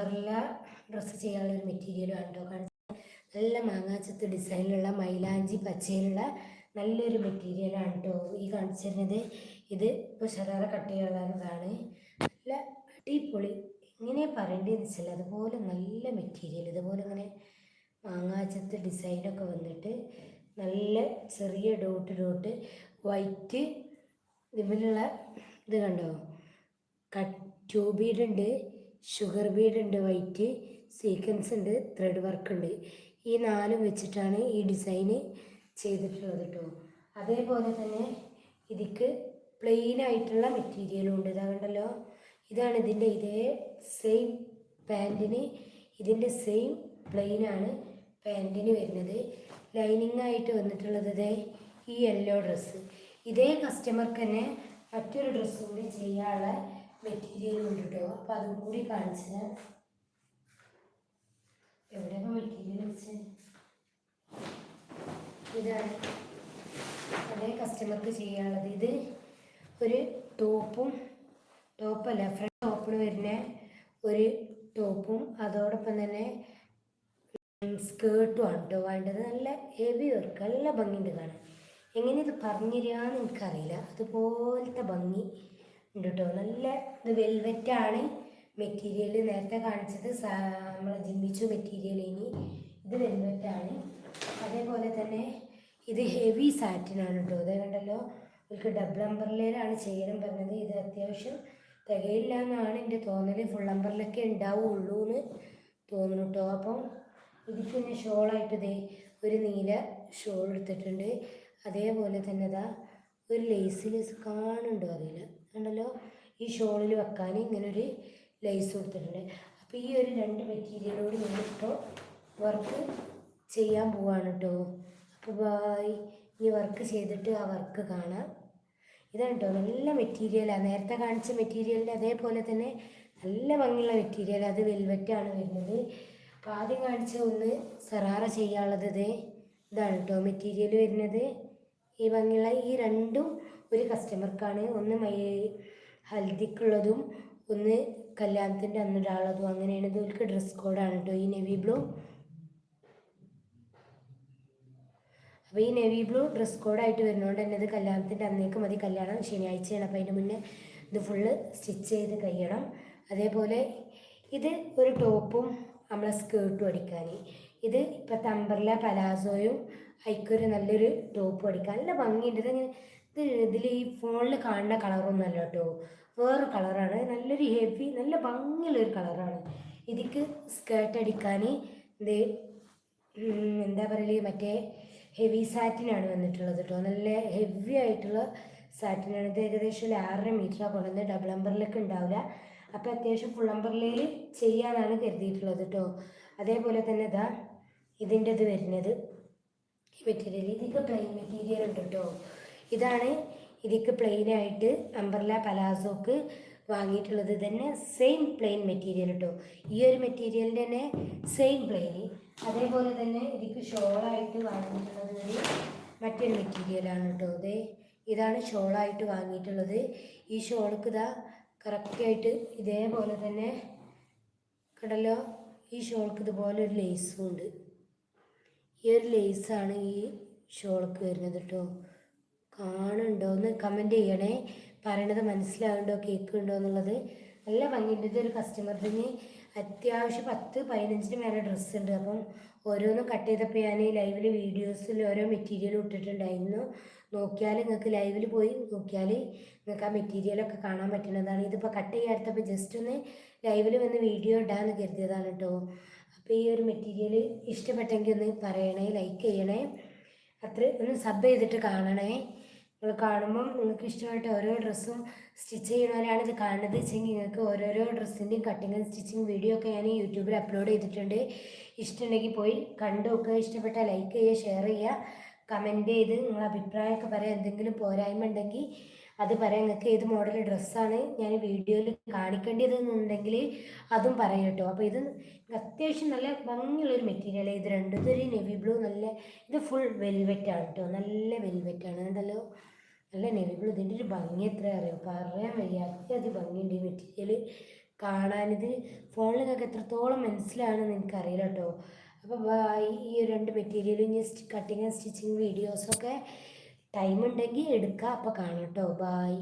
Umbrella dress ചെയ്യാനുള്ള ഒരു മെറ്റീരിയലാണ് കേട്ടോ നല്ല മാങ്ങാച്ചത്ത് ഡിസൈനിലുള്ള മൈലാഞ്ചി പച്ചയിലുള്ള നല്ലൊരു മെറ്റീരിയലാണ് കേട്ടോ ഈ കാണിച്ചിരുന്നത് ഇത് ഇപ്പോൾ ശരാറ കട്ട് ചെയ്യാനുള്ളതാണ്. നല്ല അടിപൊളി. ഇങ്ങനെ പറയേണ്ടതെന്ന് വെച്ചാൽ അതുപോലെ നല്ല മെറ്റീരിയൽ ഇതുപോലെ ഇങ്ങനെ മാങ്ങാച്ചത്ത് ഡിസൈനൊക്കെ വന്നിട്ട് നല്ല ചെറിയ ഡോട്ട് ഡോട്ട് വൈറ്റ് ഇതിലുള്ള ഇത് കണ്ടോ? കട്ട് ട്യൂബീഡുണ്ട് ഷുഗർ ബീഡ് ഉണ്ട് വൈറ്റ് സീക്വൻസ് ഉണ്ട് ത്രെഡ് വർക്ക് ഉണ്ട്. ഈ നാലും വെച്ചിട്ടാണ് ഈ ഡിസൈന് ചെയ്തിട്ടുള്ളത് കേട്ടോ അതേപോലെ തന്നെ ഇതിക്ക് പ്ലെയിൻ ആയിട്ടുള്ള മെറ്റീരിയലും ഉണ്ട്. ഇതാ കണ്ടല്ലോ? ഇതാണ് ഇതിന്റെ ഇതേ സെയിം പാന്റിന് ഇതിന്റെ സെയിം പ്ലെയിനാണ് പാന്റിന് വരുന്നത്. ലൈനിങ് ആയിട്ട് വന്നിട്ടുള്ളത് ഇതേ ഈ യെല്ലോ ഡ്രസ്സ്. ഇതേ കസ്റ്റമർക്ക് തന്നെ മറ്റൊരു ഡ്രസ്സ് കൂടി ചെയ്യാനുള്ള മെറ്റീരിയൽ ഉണ്ട് അപ്പോൾ അതും കൂടി കാണിച്ചത് എവിടെയാണ് മെറ്റീരിയൽ വെച്ച്? ഇതാണ് അതേ കസ്റ്റമർക്ക് ചെയ്യാനുള്ളത്. ഇത് ഒരു ടോപ്പും ടോപ്പല്ല ഫ്രണ്ട് ടോപ്പിന് വരുന്ന ഒരു ടോപ്പും അതോടൊപ്പം തന്നെ സ്കേർട്ടും ആണ് കേട്ടോ വേണ്ടത്. നല്ല ഹെവി വർക്ക് നല്ല ഭംഗിയുണ്ട് കാണാൻ. എങ്ങനെ ഇത് പറഞ്ഞു തരികയെന്ന് എനിക്കറിയില്ല. അതുപോലത്തെ ഭംഗി. ഉണ്ട് കേട്ടോ നല്ല ഇത് വെൽവെറ്റാണ് മെറ്റീരിയൽ നേരത്തെ കാണിച്ചത് നമ്മൾ ജിമ്മിച്ചു മെറ്റീരിയൽ ഇനി. ഇത് വെൽവെറ്റാണ് അതേപോലെ തന്നെ ഇത് ഹെവി സാറ്റിൻ ആണ് കേട്ടോ അതേ കണ്ടല്ലോ? ഇവർക്ക് ഡബിൾ അമ്പർലയിലാണ് ചെയ്യണം പറഞ്ഞത്. ഇത് അത്യാവശ്യം തികയില്ല എന്നാണ് എന്റെ തോന്നൽ ഫുൾ അമ്പറിലൊക്കെ ഉണ്ടാവുള്ളൂ എന്ന് തോന്നുന്നു കേട്ടോ അപ്പം ഇതിൽ പിന്നെ ഷോളായിട്ട് ഇതേ ഒരു നീല ഷോൾ എടുത്തിട്ടുണ്ട്. അതേപോലെ തന്നെ ഇതാ ഒരു ലേസിൽ കാണുന്നുണ്ടോ അറിയില്ല കണ്ടല്ലോ ഈ ഷോളിൽ വെക്കാൻ ഇങ്ങനെ ഒരു ലേസ് കൊടുത്തിട്ടുണ്ട്. അപ്പോൾ ഈ ഒരു രണ്ട് മെറ്റീരിയലോട് ഞാനിപ്പോൾ വർക്ക് ചെയ്യാൻ പോവാണ് കേട്ടോ അപ്പോൾ ബായ് ഈ വർക്ക് ചെയ്തിട്ട് ആ വർക്ക് കാണാം. ഇതാണ് കേട്ടോ നല്ല മെറ്റീരിയലാണ് നേരത്തെ കാണിച്ച മെറ്റീരിയലിന്റെ അതേപോലെ തന്നെ നല്ല ഭംഗിയുള്ള മെറ്റീരിയൽ അത് വെൽവെറ്റാണ് വരുന്നത്. അപ്പോൾ ആദ്യം കാണിച്ച ഒന്ന് സറാറ ചെയ്യാനുള്ളത് ഇതേ ഇതാണ് കേട്ടോ മെറ്റീരിയൽ വരുന്നത്. ഈ ഭംഗിയുള്ള ഈ രണ്ടും ഒരു കസ്റ്റമർക്കാണ് ഒന്ന് മൈ ഹൽദിക്കുള്ളതും ഒന്ന് കല്യാണത്തിന്റെ അന്നൊരാളതും. അങ്ങനെയാണ് ഇതൊക്കെ ഡ്രസ് കോഡാണ് കേട്ടോ ഈ നെവി ബ്ലൂ അപ്പോൾ ഈ നെവി ബ്ലൂ ഡ്രസ് കോഡായിട്ട് വരുന്നതുകൊണ്ട് തന്നെ ഇത് കല്യാണത്തിന്റെ അന്നേക്ക് മതി. കല്യാണം ശനിയാഴ്ചയാണ്. അപ്പോൾ അതിന്റെ മുന്നേ ഇത് ഫുള്ള് സ്റ്റിച്ച് ചെയ്ത് കഴിയണം അതേപോലെ ഇത് ഒരു ടോപ്പും നമ്മളെ സ്കേർട്ടും അടിക്കാൻ ഇത് ഇപ്പോൾ അമ്പർല പലാസോയും അതിക്കൊരു നല്ലൊരു ടോപ്പും അടിക്കാൻ. നല്ല ഭംഗിയുണ്ട്. ഇതിങ്ങനെ ഇത് ഇതിൽ ഈ ഫോണിൽ കാണുന്ന കളറൊന്നുമല്ല കേട്ടോ. വേറെ കളറാണ് നല്ലൊരു ഹെവി നല്ല ഭംഗിയുള്ളൊരു കളറാണ് ഇതിക്ക് സ്കേർട്ട് അടിക്കാൻ ഇത് എന്താ പറയുക മറ്റേ ഹെവി സാറ്റിനാണ് വന്നിട്ടുള്ളത് കേട്ടോ. നല്ല ഹെവി ആയിട്ടുള്ള സാറ്റിനാണ് ഇത് ഏകദേശം ഒരു ആറര മീറ്ററാണ് കൊണ്ടുവന്നത് ഡബിൾ അമ്പറിലൊക്കെ ഉണ്ടാവില്ല. അപ്പോൾ അത്യാവശ്യം ഫുൾ അമ്പറിലയിൽ ചെയ്യാനാണ് കരുതിയിട്ടുള്ളത് കേട്ടോ. അതേപോലെ തന്നെ ഇതാ ഇതിന്റെ ഇത് വരുന്നത് ഈ മെറ്റീരിയൽ ഇതൊക്കെ പ്ലെയിൻ മെറ്റീരിയൽ ഉണ്ട് കേട്ടോ. ഇതാണ് ഇതിക്ക് പ്ലെയിൻ ആയിട്ട് അംബർല പലാസോക്ക് വാങ്ങിയിട്ടുള്ളത്. തന്നെ സെയിം പ്ലെയിൻ മെറ്റീരിയൽ കേട്ടോ ഈ ഒരു മെറ്റീരിയലിന്റെ തന്നെ സെയിം പ്ലെയിൻ അതേപോലെ തന്നെ ഇതിക്ക് ഷോളായിട്ട് വാങ്ങിയിട്ടുള്ളത് ഒരു മറ്റൊരു മെറ്റീരിയലാണ് കേട്ടോ അതെ ഇതാണ് ഷോളായിട്ട് വാങ്ങിയിട്ടുള്ളത്. ഈ ഷോൾക്ക് ഇതാ കറക്റ്റായിട്ട് ഇതേപോലെ തന്നെ കടലോ ഈ ഷോൾക്ക് ഇതുപോലെ ഒരു ലേസും ഉണ്ട്. ഈ ഒരു ലേസാണ് ഈ ഷോൾക്ക് വരുന്നത് കേട്ടോ കാണുന്നുണ്ടോ ഒന്ന് കമന്റ് ചെയ്യണേ. പറയണത് മനസ്സിലാവുന്നുണ്ടോ കേൾക്കുന്നുണ്ടോ എന്നുള്ളത്. നല്ല ഭംഗിയുണ്ട്. ഇതൊരു കസ്റ്റമറിന് അത്യാവശ്യം പത്ത് പതിനഞ്ചിന് മേലെ ഡ്രസ്സ് ഉണ്ട്. അപ്പം ഓരോന്നും കട്ട് ചെയ്തപ്പോൾ ഞാൻ ലൈവിൽ വീഡിയോസിൽ ഓരോ മെറ്റീരിയൽ ഇട്ടിട്ടുണ്ടായിരുന്നു. നോക്കിയാൽ നിങ്ങൾക്ക് ലൈവിൽ പോയി നോക്കിയാൽ നിങ്ങൾക്ക് ആ മെറ്റീരിയലൊക്കെ കാണാൻ പറ്റുന്നതാണ്. ഇതിപ്പോൾ കട്ട് ചെയ്യാത്തപ്പോൾ ജസ്റ്റ് ഒന്ന് ലൈവിൽ വന്ന് വീഡിയോ ഇടാമെന്ന് കരുതിയതാണ് കേട്ടോ അപ്പോൾ ഈ ഒരു മെറ്റീരിയൽ ഇഷ്ടപ്പെട്ടെങ്കിൽ ഒന്ന് പറയണേ ലൈക്ക് ചെയ്യണേ. അത്ര ഒന്ന് സബ് ചെയ്തിട്ട് കാണണേ. നിങ്ങൾ കാണുമ്പം നിങ്ങൾക്ക് ഇഷ്ടമായിട്ട് ഓരോ ഡ്രസ്സും സ്റ്റിച്ച് ചെയ്യുന്നവരാണ് ഇത് കാണുന്നത്. വെച്ചെങ്കിൽ നിങ്ങൾക്ക് ഓരോരോ ഡ്രസ്സിന്റെയും കട്ടിങ് സ്റ്റിച്ചിങ് വീഡിയോ ഒക്കെ ഞാൻ യൂട്യൂബിൽ അപ്ലോഡ് ചെയ്തിട്ടുണ്ട്. ഇഷ്ടമുണ്ടെങ്കിൽ പോയി കണ്ടു നോക്കുക. ഇഷ്ടപ്പെട്ട ലൈക്ക് ചെയ്യുക ഷെയർ ചെയ്യുക. കമന്റ് ചെയ്ത് നിങ്ങൾ അഭിപ്രായമൊക്കെ പറയാം എന്തെങ്കിലും പോരായ്മ ഉണ്ടെങ്കിൽ അത് പറയാം. നിങ്ങൾക്ക് ഏത് മോഡൽ ഡ്രസ്സാണ് ഞാൻ വീഡിയോയിൽ കാണിക്കേണ്ടതെന്നുണ്ടെങ്കിൽ അതും പറയാം കേട്ടോ. അപ്പോൾ ഇത് അത്യാവശ്യം നല്ല ഭംഗിയുള്ളൊരു മെറ്റീരിയൽ ഇത് രണ്ടും ഇതൊരു നെവി ബ്ലൂ നല്ല ഇത് ഫുൾ വെൽവെറ്റ് ആണ് കേട്ടോ. നല്ല വെൽവെറ്റ് ആണ്. കണ്ടല്ലോ നല്ല നെവി ബ്ലൂ ഇതിന്റെ ഒരു ഭംഗി എത്ര അറിയോ? പറയാൻ വയ്യ. അത്യാവശ്യം ഭംഗിയുണ്ട് ഈ മെറ്റീരിയൽ കാണാനിത് ഫോണിൽ നിങ്ങൾക്ക് എത്രത്തോളം മനസ്സിലാണെന്ന് എനിക്കറിയില്ല കേട്ടോ. അപ്പോൾ ഈ രണ്ട് മെറ്റീരിയലും കട്ടിങ് ആൻഡ് സ്റ്റിച്ചിങ് വീഡിയോസൊക്കെ ടൈം ഉണ്ടെങ്കിൽ എടുക്കാം. അപ്പോൾ കാണാം കേട്ടോ ബായ്